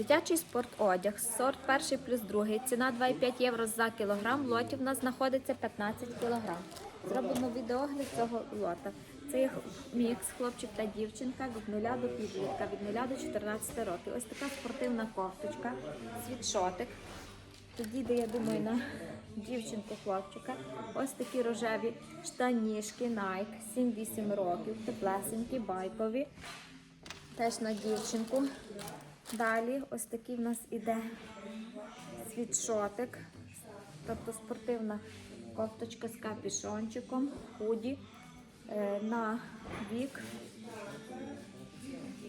Дитячий спортодяг, сорт перший плюс другий. Ціна 2,5 євро за кілограм. В лоті в нас знаходиться 15 кілограм. Зробимо відеогляд цього лота. Це є мікс, хлопчик та дівчинка від 0 до підлітка, від 0 до 14 років. Ось така спортивна кофточка, світшотик. Підійде, я думаю, на дівчинку хлопчика. Ось такі рожеві штанішки Nike, 7-8 років, теплесенькі, байкові. Теж на дівчинку. Далі ось такий в нас іде світшотик, тобто спортивна кофточка з капюшончиком, худі е, на вік.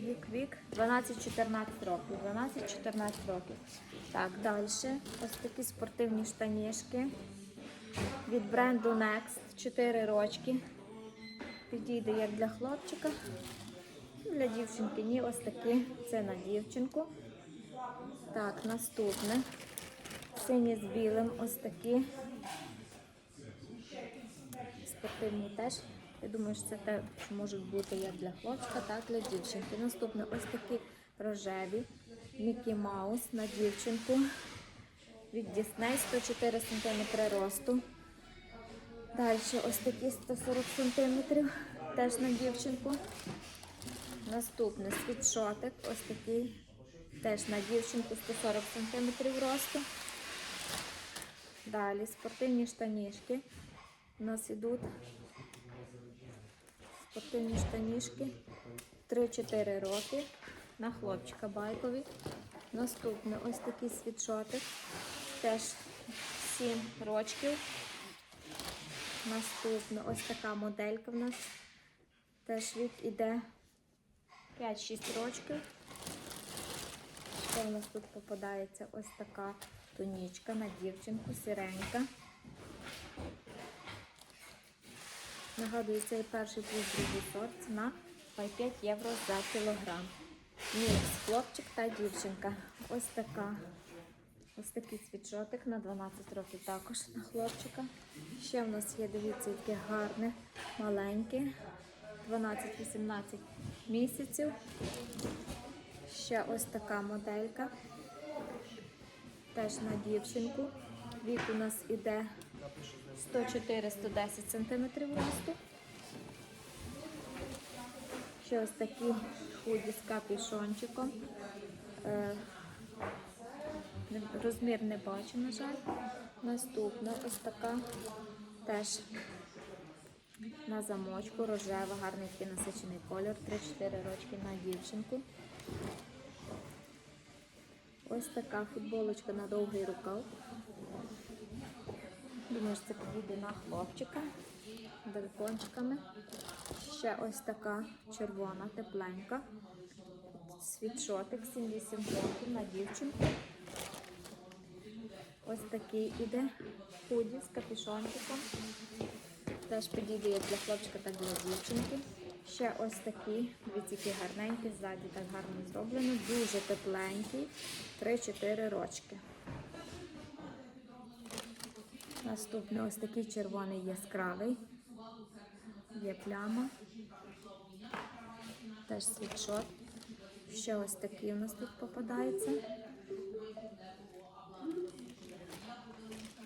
Вік, вік 12-14 років. 12-14 років. Так, далі. Ось такі спортивні штанішки від бренду Next 4 рочки. Підійде як для хлопчика. Для дівчинки ні, ось такі. Це на дівчинку. Так, наступне. Сині з білим, ось такі. Спортивні теж. Я думаю, що це те, що можуть бути як для хлопчика, так і для дівчинки. Наступне ось такі рожеві. Мікі Маус на дівчинку. Від Дісней 104 см росту. Далі ось такі 140 см, теж на дівчинку. Наступний світшотик, ось такий, теж на дівчинку 140 см росту. Далі спортивні штанішки. У нас йдуть спортивні штанішки 3-4 роки на хлопчика байкові. Наступний ось такий світшотик, теж 7 рочків. Наступна ось така моделька в нас. Теж вік іде 5-6 рочків. Ще в нас тут попадається ось така тунічка на дівчинку, сиренька. Нагадую, цей перший плюс другий сорт. Ціна 5 євро за кілограм. Мікс, хлопчик та дівчинка. Ось така. Ось такий світшотик на 12 років також на хлопчика. Ще в нас є, дивіться, яке гарне, маленьке, 12-18 місяців. Ще ось така моделька. Теж на дівчинку. Вік у нас іде 104-110 см росту. Ще ось такі худі з капюшончиком. Е, Розмір не бачу, на жаль. Наступна ось така теж на замочку, рожева, гарний такий насичений колір, 3-4 рочки на дівчинку. Ось така футболочка на довгий рукав. Думаю, що це підійде на хлопчика далекончиками. Ще ось така червона, тепленька. Світшотик 7-8 років на дівчинку. Ось такий іде худі з капюшончиком. Теж підійде як для хлопчика, так і для дівчинки. Ще ось такі, які гарненькі, ззаді так гарно зроблено, дуже тепленький, 3-4 рочки. Наступний ось такий червоний яскравий. Є пляма. Теж світшот. Ще ось такий у нас тут попадається.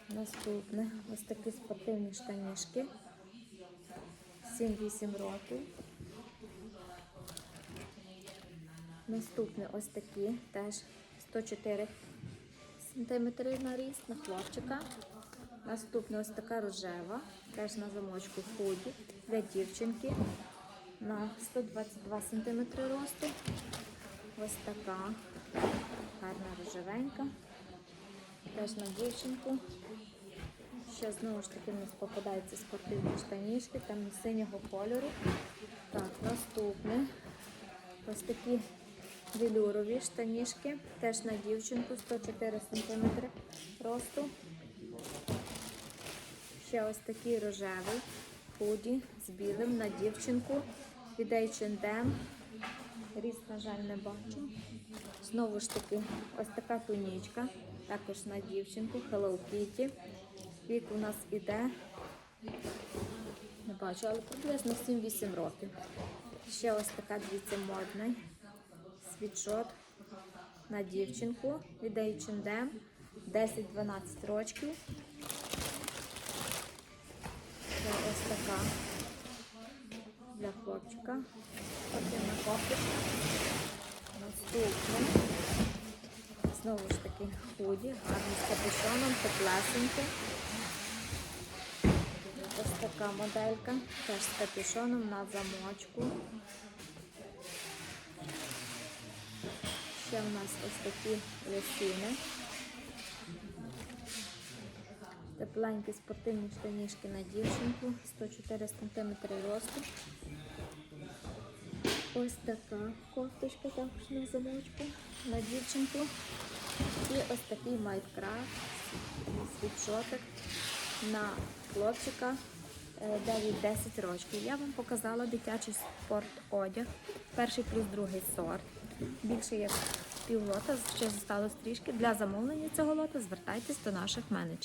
Наступне ось такі спортивні штанішки. 7-8 років. Наступне ось такі, теж 104 см на ріст на хлопчика. Наступне ось така рожева, теж на замочку худі для дівчинки на 122 см росту. Ось така гарна рожевенька. Теж на дівчинку. Ще знову ж таки в нас попадаються спортивні штанішки темно-синього кольору. Так, наступне. Ось такі велюрові штанішки. Теж на дівчинку 104 см росту. Ще ось такий рожевий худі з білим на дівчинку від H&M. Ріст, на жаль, не бачу. Знову ж таки, ось така тунічка, також на дівчинку, Hello Kitty. Вік у нас іде, не бачу, але приблизно 7-8 років. Ще ось така, дивіться, модний світшот на дівчинку від H&M 10-12 років. Це ось така для хлопчика. Спортивна кофточка. Наступне. Знову ж таки худі, гарний з капюшоном, теплесеньке. Така моделька, теж з капюшоном на замочку. Ще в нас ось такі лосіни. Тепленькі спортивні штанішки на дівчинку, 104 см росту. Ось така кофточка також на замочку на дівчинку. І ось такий майкрафт, світшотик на хлопчика 9-10 років. Я вам показала дитячий спорт-одяг, перший плюс другий сорт. Більше як півлота, ще зосталось трішки. Для замовлення цього лота звертайтесь до наших менеджерів.